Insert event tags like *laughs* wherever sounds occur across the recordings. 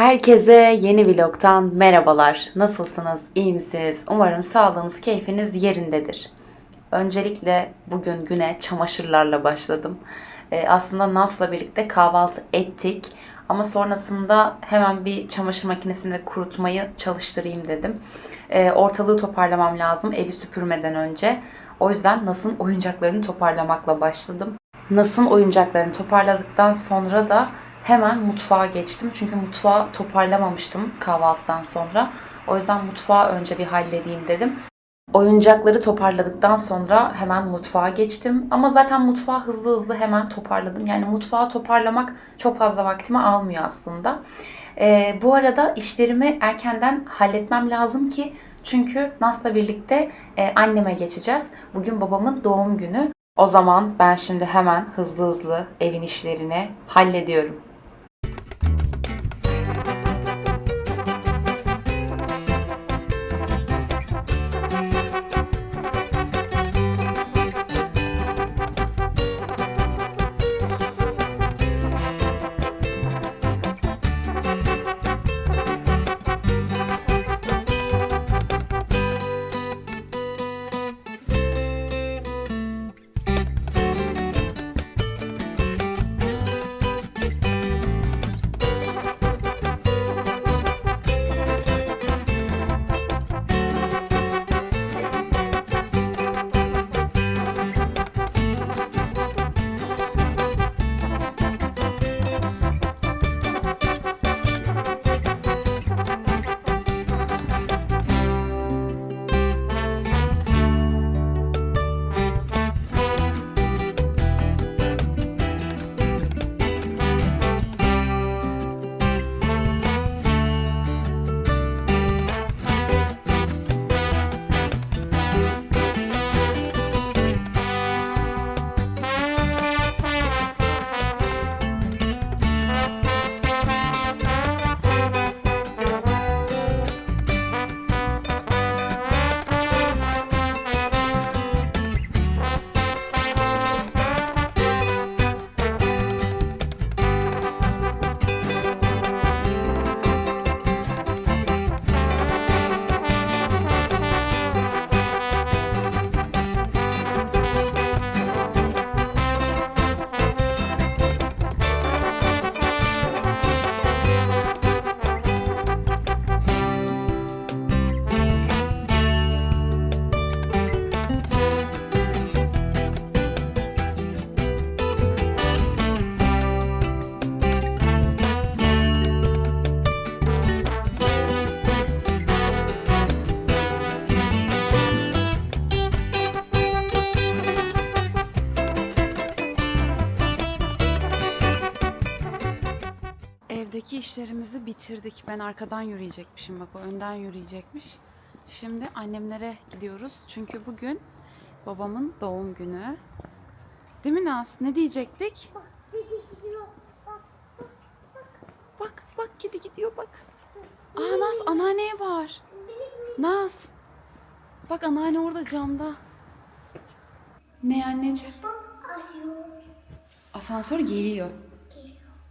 Herkese yeni vlogtan merhabalar. Nasılsınız? İyi misiniz? Umarım sağlığınız, keyfiniz yerindedir. Öncelikle bugün güne çamaşırlarla başladım. Ee, aslında Nas'la birlikte kahvaltı ettik. Ama sonrasında hemen bir çamaşır makinesini ve kurutmayı çalıştırayım dedim. Ee, ortalığı toparlamam lazım evi süpürmeden önce. O yüzden Nas'ın oyuncaklarını toparlamakla başladım. Nas'ın oyuncaklarını toparladıktan sonra da hemen mutfağa geçtim. Çünkü mutfağı toparlamamıştım kahvaltıdan sonra. O yüzden mutfağı önce bir halledeyim dedim. Oyuncakları toparladıktan sonra hemen mutfağa geçtim. Ama zaten mutfağı hızlı hızlı hemen toparladım. Yani mutfağı toparlamak çok fazla vaktimi almıyor aslında. Ee, bu arada işlerimi erkenden halletmem lazım ki çünkü Nas'la birlikte e, anneme geçeceğiz. Bugün babamın doğum günü. O zaman ben şimdi hemen hızlı hızlı evin işlerini hallediyorum. Evdeki işlerimizi bitirdik. Ben arkadan yürüyecekmişim. Bak o önden yürüyecekmiş. Şimdi annemlere gidiyoruz. Çünkü bugün babamın doğum günü. Değil mi Naz? Ne diyecektik? Bak bak kedi gidiyor bak. Aa Naz anneanneye var. Naz. Bak anneanne orada camda. Ne anneciğim? Asansör geliyor.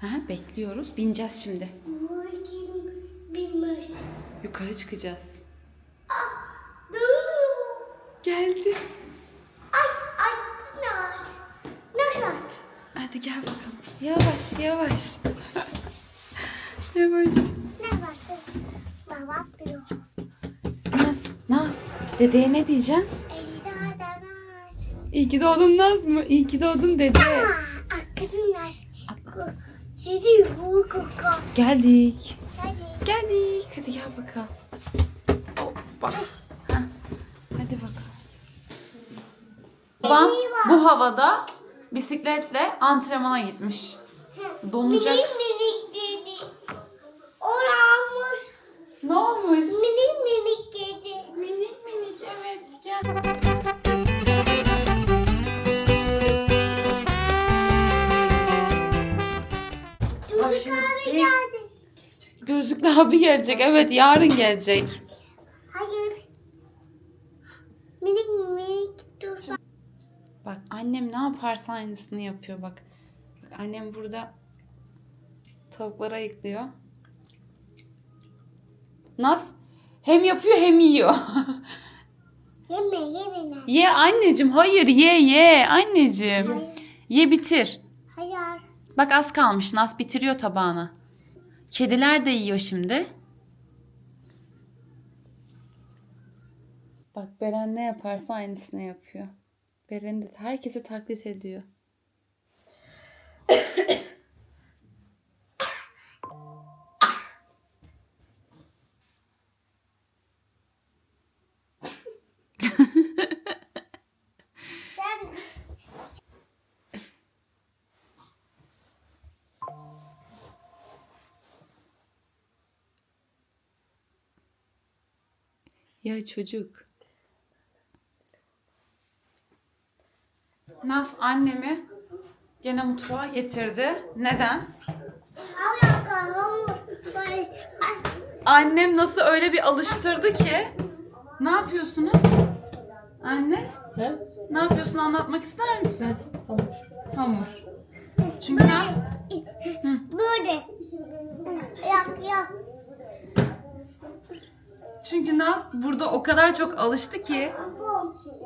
Ha, bekliyoruz. Bineceğiz şimdi. Bilmez. Yukarı çıkacağız. Dönüyor. Geldi. Ay ay nar. Nar. Hadi gel bakalım. Yavaş yavaş. yavaş. Ne var? Baba biliyor. Naz, Naz. Dedeye ne diyeceksin? Elida danar. İyi ki doğdun Naz mı? İyi ki doğdun dede. Aa, akıllar. Sizi hukuka. Geldik. Geldik. Hadi gel bakalım. Hoppa. Heh. Hadi bakalım. Babam bu havada bisikletle antrenmana gitmiş. Donacak. Minik minik kedi. Oranmış. Ne olmuş? Minik minik kedi. Minik minik evet gel. Gözlüklü abi gelecek evet yarın gelecek. Hayır. Minik minik dur. Bak annem ne yaparsa aynısını yapıyor bak. Bak, Annem burada tavukları ayıklıyor. Naz hem yapıyor hem yiyor. *laughs* Yeme yeme. Naz. ye anneciğim hayır ye ye anneciğim. Hayır. Ye bitir. Hayır. Bak az kalmış Naz bitiriyor tabağını. Kediler de yiyor şimdi. Bak Beren ne yaparsa aynısını yapıyor. Beren de herkesi taklit ediyor. Sen Ya çocuk. Naz annemi gene mutfağa getirdi. Neden? Annem nasıl öyle bir alıştırdı ki. Ne yapıyorsunuz? Anne? He? Ne yapıyorsun anlatmak ister misin? Hamur. Hamur. Çünkü Naz Böyle. Yak yak. Çünkü Naz burada o kadar çok alıştı ki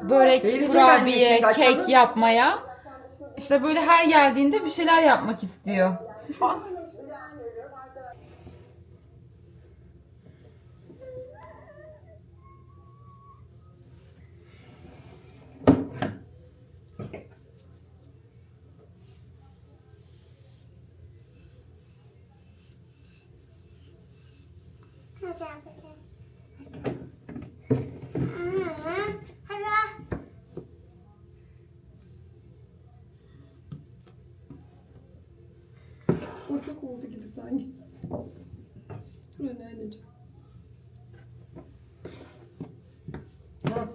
börek, Verecek kurabiye, kek yapmaya. İşte böyle her geldiğinde bir şeyler yapmak istiyor. Hadi. Hadi. Hadi. O çok oldu gibi sanki. Dur anne anneciğim. Ha.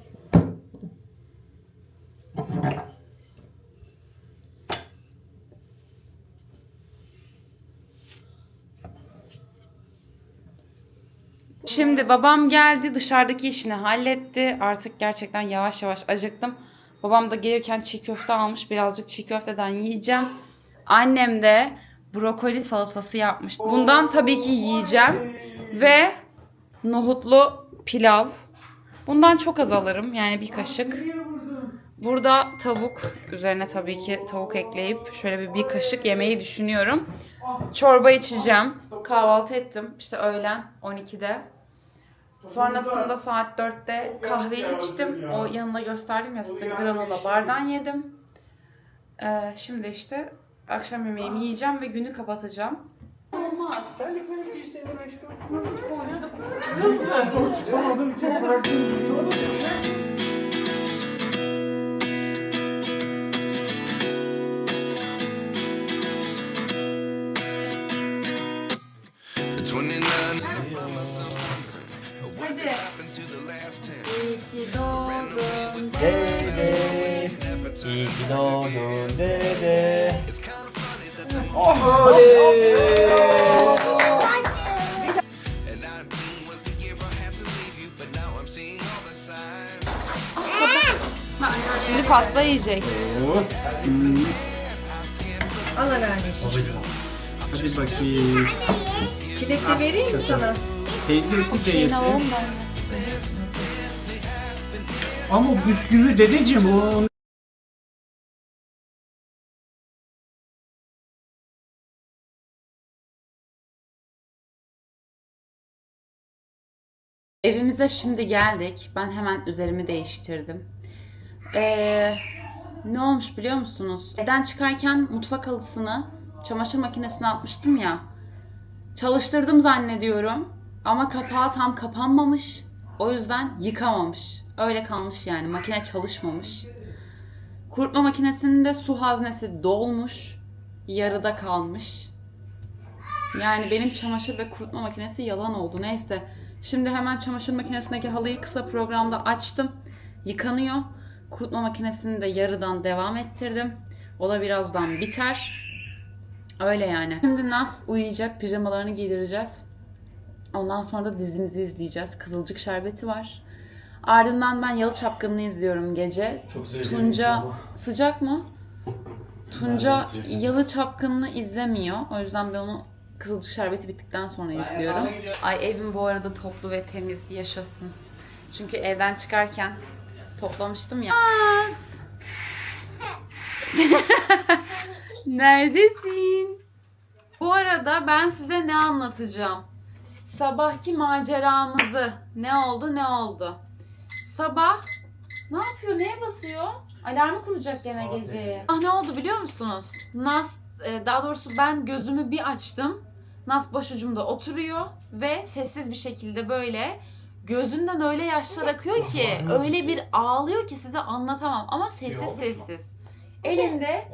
Şimdi babam geldi dışarıdaki işini halletti. Artık gerçekten yavaş yavaş acıktım. Babam da gelirken çiğ köfte almış. Birazcık çiğ köfteden yiyeceğim. Annem de brokoli salatası yapmış. Bundan tabii ki yiyeceğim. Ve nohutlu pilav. Bundan çok az alırım. Yani bir kaşık. Burada tavuk. Üzerine tabii ki tavuk ekleyip şöyle bir, bir kaşık yemeyi düşünüyorum. Çorba içeceğim. Kahvaltı ettim. İşte öğlen 12'de. Sonrasında saat 4'te kahveyi içtim. O yanına gösterdim ya size granola bardan yedim. Ee, şimdi işte akşam yemeğimi yiyeceğim ve günü kapatacağım. Sen de koymuş istedin aşkım. Hızlı koydum. Hızlı. Tutamadım çok bıraktım. Tutamadım. Yiyecek. Al anneanneciğim. Hadi bakayım. Çilek de vereyim mi sana? Teyzesi da. Ama bisküvi dedeciğim o Evimize şimdi geldik. Ben hemen üzerimi değiştirdim. Ee, ne olmuş biliyor musunuz? Evden çıkarken mutfak halısını çamaşır makinesine atmıştım ya. Çalıştırdım zannediyorum. Ama kapağı tam kapanmamış. O yüzden yıkamamış. Öyle kalmış yani. Makine çalışmamış. Kurutma makinesinin de su haznesi dolmuş. Yarıda kalmış. Yani benim çamaşır ve kurutma makinesi yalan oldu. Neyse. Şimdi hemen çamaşır makinesindeki halıyı kısa programda açtım. Yıkanıyor. Kurutma makinesini de yarıdan devam ettirdim. O da birazdan biter. Öyle yani. Şimdi Nas uyuyacak. Pijamalarını giydireceğiz. Ondan sonra da dizimizi izleyeceğiz. Kızılcık Şerbeti var. Ardından ben Yalı Çapkını'nı izliyorum gece. Çok Tunca sıcak mı? Tunca. Yalı Çapkını'nı izlemiyor. O yüzden ben onu Kızılcık şerbeti bittikten sonra izliyorum. Ay evim bu arada toplu ve temiz yaşasın. Çünkü evden çıkarken toplamıştım ya. Naz! *laughs* Neredesin? Bu arada ben size ne anlatacağım? Sabahki maceramızı. Ne oldu ne oldu? Sabah ne yapıyor? Neye basıyor? Alarmı kuracak gene geceye. Ah ne oldu biliyor musunuz? Nas, e, daha doğrusu ben gözümü bir açtım. Nas başucumda oturuyor ve sessiz bir şekilde böyle gözünden öyle yaşlar akıyor ki öyle bir ağlıyor ki size anlatamam ama sessiz sessiz. Elinde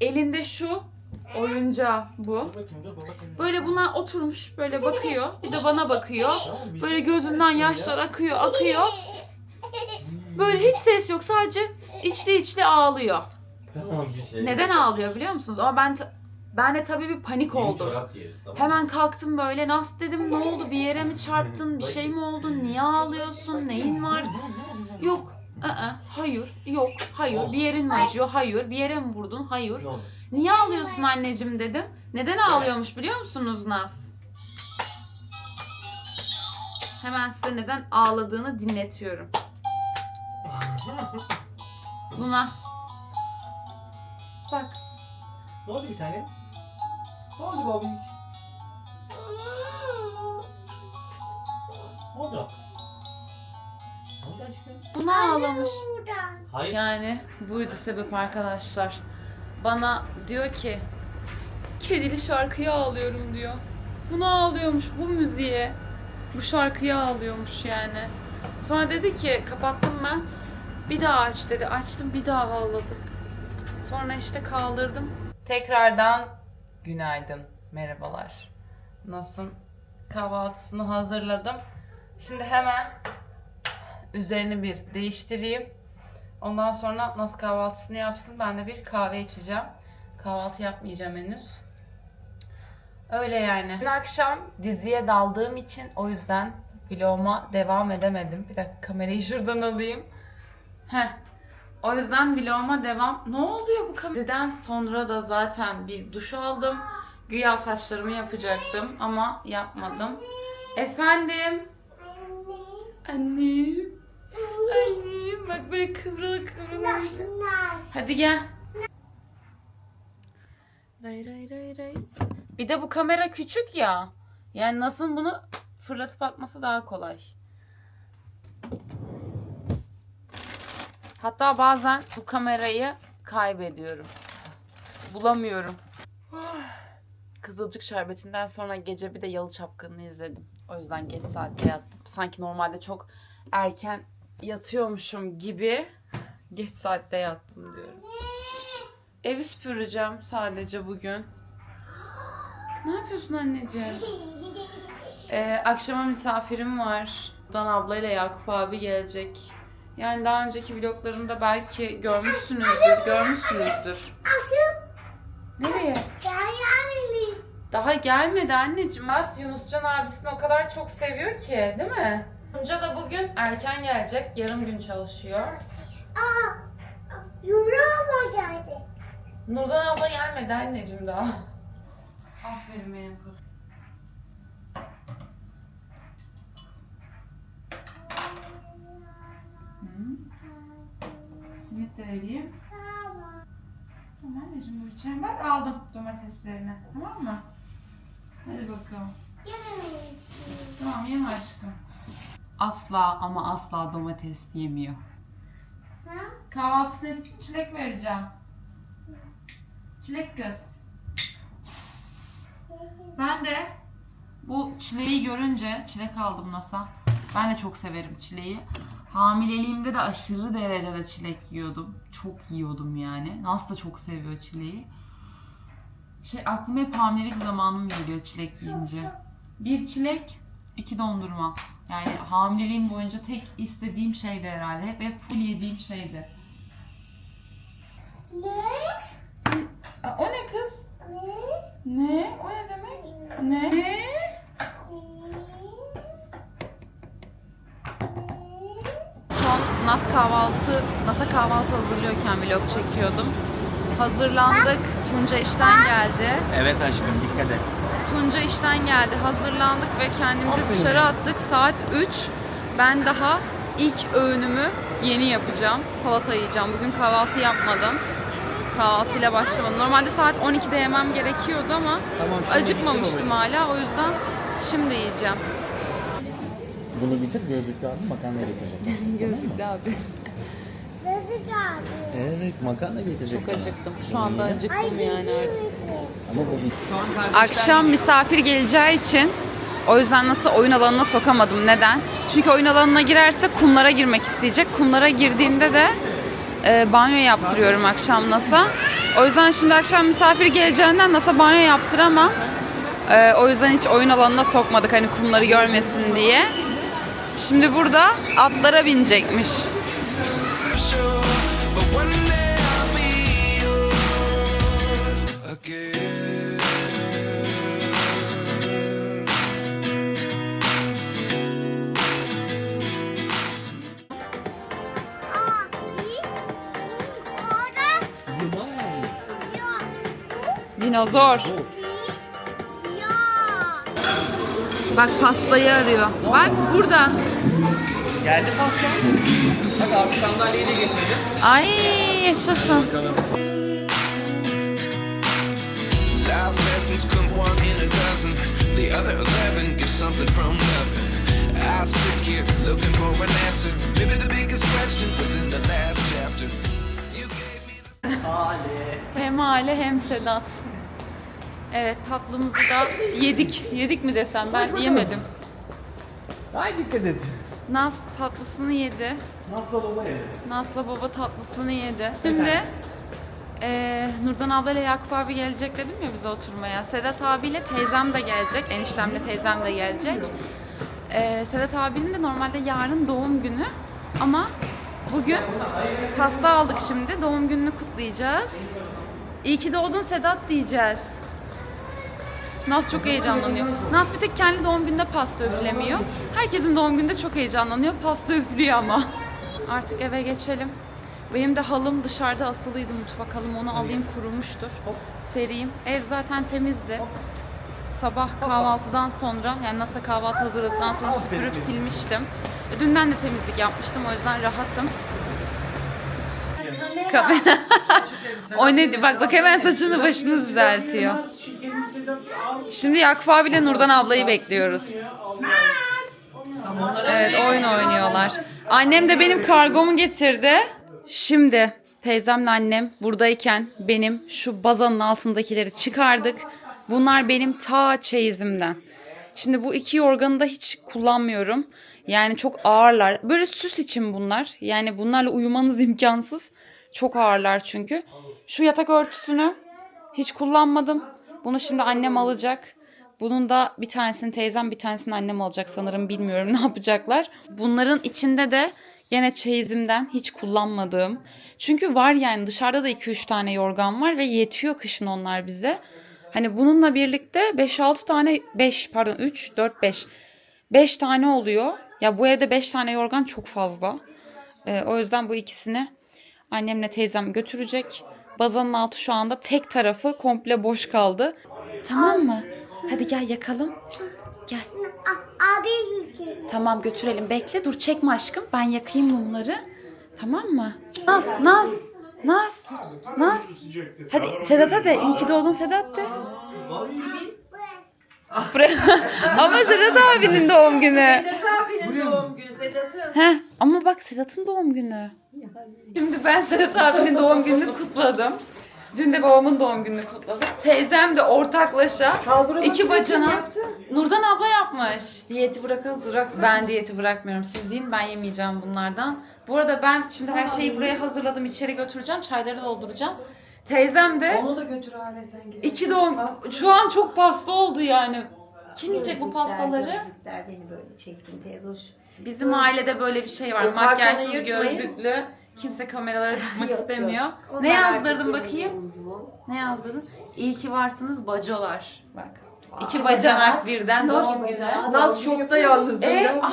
elinde şu oyuncağı bu. Böyle buna oturmuş böyle bakıyor. Bir de bana bakıyor. Böyle şey gözünden yaşlar ya. akıyor akıyor. Böyle hiç ses yok sadece içli içli ağlıyor. Tamam bir şey. Neden ağlıyor biliyor musunuz? Ama ben ben de tabii bir panik Yeni oldum. çorap yeriz, tamam mı? Hemen kalktım böyle nas dedim ne oldu? Bir yere mi çarptın? Bir şey mi oldu? Niye ağlıyorsun? Neyin var? Yok. I-ı, hayır yok hayır. Bir yerin mi acıyor? Hayır. Bir yere mi vurdun? Hayır. Ne oldu? niye ağlıyorsun anneciğim? dedim. Neden ağlıyormuş biliyor musunuz Naz hemen size neden ağladığını dinletiyorum. *laughs* Buna. Bak. Ne oldu bir tane? Ne oldu babiş? Ne oldu? Ne oldu aşkım? buna ağlamış. Hayır. Yani buydu sebep arkadaşlar. Bana diyor ki kedili şarkıya ağlıyorum diyor. Buna ağlıyormuş bu müziğe. Bu şarkıya ağlıyormuş yani. Sonra dedi ki kapattım ben. Bir daha aç dedi. Açtım bir daha ağladım. Sonra işte kaldırdım. Tekrardan günaydın. Merhabalar. Nasılsın? Kahvaltısını hazırladım. Şimdi hemen üzerini bir değiştireyim. Ondan sonra nasıl kahvaltısını yapsın ben de bir kahve içeceğim. Kahvaltı yapmayacağım henüz. Öyle yani. Dün akşam diziye daldığım için o yüzden vloguma devam edemedim. Bir dakika kamerayı şuradan alayım. Heh. O yüzden vloguma devam... Ne oluyor bu kamera? Diziden sonra da zaten bir duş aldım. Güya saçlarımı yapacaktım ama yapmadım. Efendim? Annem. Annem. Bak böyle kıvrılı kıvrılı. Hadi gel. Ray ray ray ray. Bir de bu kamera küçük ya. Yani nasıl bunu fırlatıp atması daha kolay. Hatta bazen bu kamerayı kaybediyorum. Bulamıyorum. Kızılcık şerbetinden sonra gece bir de Yalı Çapkını'nı izledim. O yüzden geç saatte yattım. Sanki normalde çok erken yatıyormuşum gibi geç saatte yattım diyorum. Evi süpüreceğim sadece bugün. Ne yapıyorsun anneciğim? Ee, akşama misafirim var. Dan ablayla Yakup abi gelecek. Yani daha önceki vloglarımda belki görmüşsünüzdür, görmüşsünüzdür. Nereye? Daha gelmedi anneciğim. Bas Yunuscan abisini o kadar çok seviyor ki, değil mi? Tunca da bugün erken gelecek. Yarım gün çalışıyor. Aa. Yura abla geldi. Nurdan abla gelmedi anneciğim daha. Aferin benim kuzum. Simit de vereyim. Tamam anneciğim bu içerim. Bak aldım domateslerini. Tamam mı? Hadi bakalım. Tamam yeme aşkım. Asla ama asla domates yemiyor. Ha? Kahvaltısına etsin çilek vereceğim. Çilek kız. Ben de bu çileği görünce çilek aldım NASA. Ben de çok severim çileği. Hamileliğimde de aşırı derecede çilek yiyordum. Çok yiyordum yani. Nas da çok seviyor çileği. Şey aklıma hep hamilelik zamanım geliyor çilek yiyince. Bir çilek, iki dondurma. Yani hamileliğim boyunca tek istediğim şeydi herhalde. Hep, hep full yediğim şeydi. Ne? Aa, o ne kız? Ne? Ne? O ne demek? Ne? Ne? Nas kahvaltı, Nas'a kahvaltı hazırlıyorken vlog çekiyordum. Hazırlandık. Tunca işten geldi. Evet aşkım dikkat et. Tunca işten geldi. Hazırlandık ve kendimizi dışarı attık. Saat 3. Ben daha ilk öğünümü yeni yapacağım. Salata yiyeceğim. Bugün kahvaltı yapmadım. Kahvaltıyla başlamadım. Normalde saat 12'de yemem gerekiyordu ama Tamam, şimdi acıkmamıştım bitti hala. O yüzden şimdi yiyeceğim. Bunu bitir gözlüklü abi makarna getirecek. *laughs* Gözlüklü abi. Dedik abi. Evet makarna getirecek. Çok acıktım. Şu anda Ay acıktım yani artık. Ama bu bir Akşam misafir geleceği için o yüzden nasıl oyun alanına sokamadım. Neden? Çünkü oyun alanına girerse kumlara girmek isteyecek. Kumlara girdiğinde de e, banyo yaptırıyorum akşam NASA. O yüzden şimdi akşam misafir geleceğinden NASA banyo yaptıramam. E, o yüzden hiç oyun alanına sokmadık hani kumları görmesin diye. Şimdi burada atlara binecekmiş. Dinozor. Bak pastayı arıyor. Bak burada. Geldi pasta. Hadi abi sandalyeyi de getirelim. Ay yaşasın. Life lessons come one in a dozen. The other eleven get something from nothing. I sit here looking for an answer. Maybe the biggest question was in the last chapter. You gave me the Hem Hale hem Sedat. Evet tatlımızı da yedik. Yedik mi desem ben yemedim. Ay dikkat et. Naz tatlısını yedi. Nasıl baba ya? Naz'la baba tatlısını yedi. Şimdi eee Nurdan ablayla Yakup abi gelecek dedim ya bize oturmaya. Sedat abiyle teyzem de gelecek. Eniştemle teyzem de gelecek. Eee Sedat abinin de normalde yarın doğum günü. Ama bugün pasta aldık şimdi. Doğum gününü kutlayacağız. İyi ki doğdun Sedat diyeceğiz. Naz çok heyecanlanıyor. Naz bir tek kendi doğum gününde pasta üflemiyor. Herkesin doğum gününde çok heyecanlanıyor. Pasta üflüyor ama. Artık eve geçelim. Benim de halım dışarıda asılıydı mutfak halım. Onu alayım kurumuştur. Sereyim. Ev zaten temizdi. Sabah kahvaltıdan sonra yani nasıl kahvaltı hazırladıktan sonra süpürüp silmiştim. E, Dünden de temizlik yapmıştım o yüzden rahatım. Kamera. *laughs* o ne? Bak bak hemen saçını başını düzeltiyor. Şimdi Yakup abiyle Nurdan ablayı bekliyoruz. Evet oyun oynuyorlar. Annem de benim kargomu getirdi. Şimdi teyzemle annem buradayken benim şu bazanın altındakileri çıkardık. Bunlar benim ta çeyizimden. Şimdi bu iki yorganı da hiç kullanmıyorum. Yani çok ağırlar. Böyle süs için bunlar. Yani bunlarla uyumanız imkansız. Çok ağırlar çünkü. Şu yatak örtüsünü hiç kullanmadım. Bunu şimdi annem alacak. Bunun da bir tanesini teyzem bir tanesini annem alacak sanırım bilmiyorum *laughs* ne yapacaklar. Bunların içinde de yine çeyizimden hiç kullanmadığım. Çünkü var yani dışarıda da 2-3 tane yorgan var ve yetiyor kışın onlar bize. Hani bununla birlikte 5-6 tane 5 pardon 3 4 5 5 tane oluyor. Ya bu evde 5 tane yorgan çok fazla. Ee, o yüzden bu ikisini annemle teyzem götürecek. Bazanın altı şu anda tek tarafı komple boş kaldı. Tamam mı? Hadi gel yakalım. Gel. Abi. Tamam götürelim. Bekle dur çekme aşkım. Ben yakayım mumları. Tamam mı? Naz, Naz, Naz, Naz. Hadi Sedat'a de. İyi ki doğdun Sedat de. Buraya- *laughs* Ama Sedat abinin doğum günü. Sedat abinin doğum günü Sedat'ın. Heh, ama bak Sedat'ın doğum günü. Şimdi ben Sedat abinin doğum gününü kutladım. Dün de babamın doğum gününü kutladık. Teyzem de ortaklaşa Kalburaması iki bacana. yaptı? Nurdan abla yapmış. Diyeti bırakalım bıraksın. Ben diyeti bırakmıyorum. Siz deyin ben yemeyeceğim bunlardan. Bu arada ben şimdi her şeyi buraya hazırladım. içeri götüreceğim. Çayları dolduracağım. Teyzem de Onu da götür hale sen gel. iki doğum... Şu an çok pasta oldu yani. Kim yiyecek bu pastaları? Gözlükler beni böyle çektin teyze hoş. Bizim ailede böyle bir şey var. Kartonu Makyajsız yırtmayın. gözlüklü. Kimse kameralara çıkmak Yok, istemiyor. yok. Ne Onlar yazdırdın artık bakayım? Ne yazdırdın? İyi ki varsınız bacolar. Bak. İki bacanak birden doğum günü. Naz şokta yalnız. E, aa,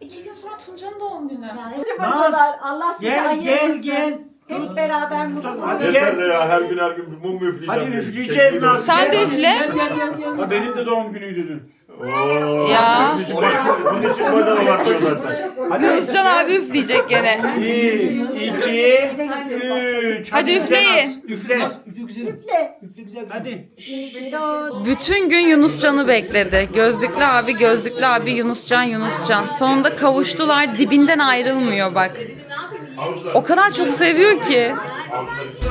iki gün sonra Tunca'nın doğum günü. Yani Naz, bacalar Allah sizi Gel gel gel. Hep beraber mutlu Hadi Yeter de ya her gün her gün bir mum üfleyeceğim. Hadi Şey, üfleyeceğiz Nazlı. Sen de üfle. Gel gel gel. gel. Ha, benim de doğum günüydü dün. Ya. Bunun için bunun için badana var diyor zaten. Hadi. Özcan abi üfleyecek gene. Bir, iki, üç. Hadi üfleyin. Üfle. Üfle güzelim. Üfle güzel. Hadi. Bütün gün Yunuscan'ı bekledi. Gözlüklü abi, gözlüklü abi, Yunuscan, Yunuscan. Sonunda kavuştular. Dibinden ayrılmıyor bak. O kadar çok seviyor ki. So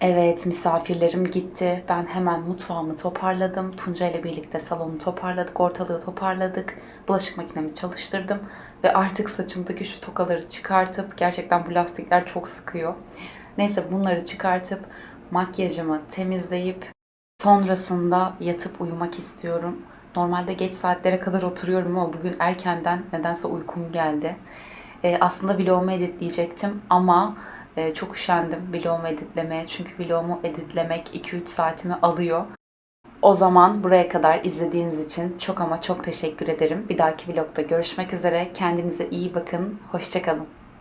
Evet misafirlerim gitti. Ben hemen mutfağımı toparladım. Tunca ile birlikte salonu toparladık. Ortalığı toparladık. Bulaşık makinemi çalıştırdım. Ve artık saçımdaki şu tokaları çıkartıp gerçekten bu lastikler çok sıkıyor. Neyse bunları çıkartıp makyajımı temizleyip sonrasında yatıp uyumak istiyorum. Normalde geç saatlere kadar oturuyorum ama bugün erkenden nedense uykum geldi. Ee, aslında vlogumu editleyecektim ama e, çok üşendim vlogumu editlemeye. Çünkü vlogumu editlemek 2-3 saatimi alıyor. O zaman buraya kadar izlediğiniz için çok ama çok teşekkür ederim. Bir dahaki vlogda görüşmek üzere. Kendinize iyi bakın. Hoşçakalın.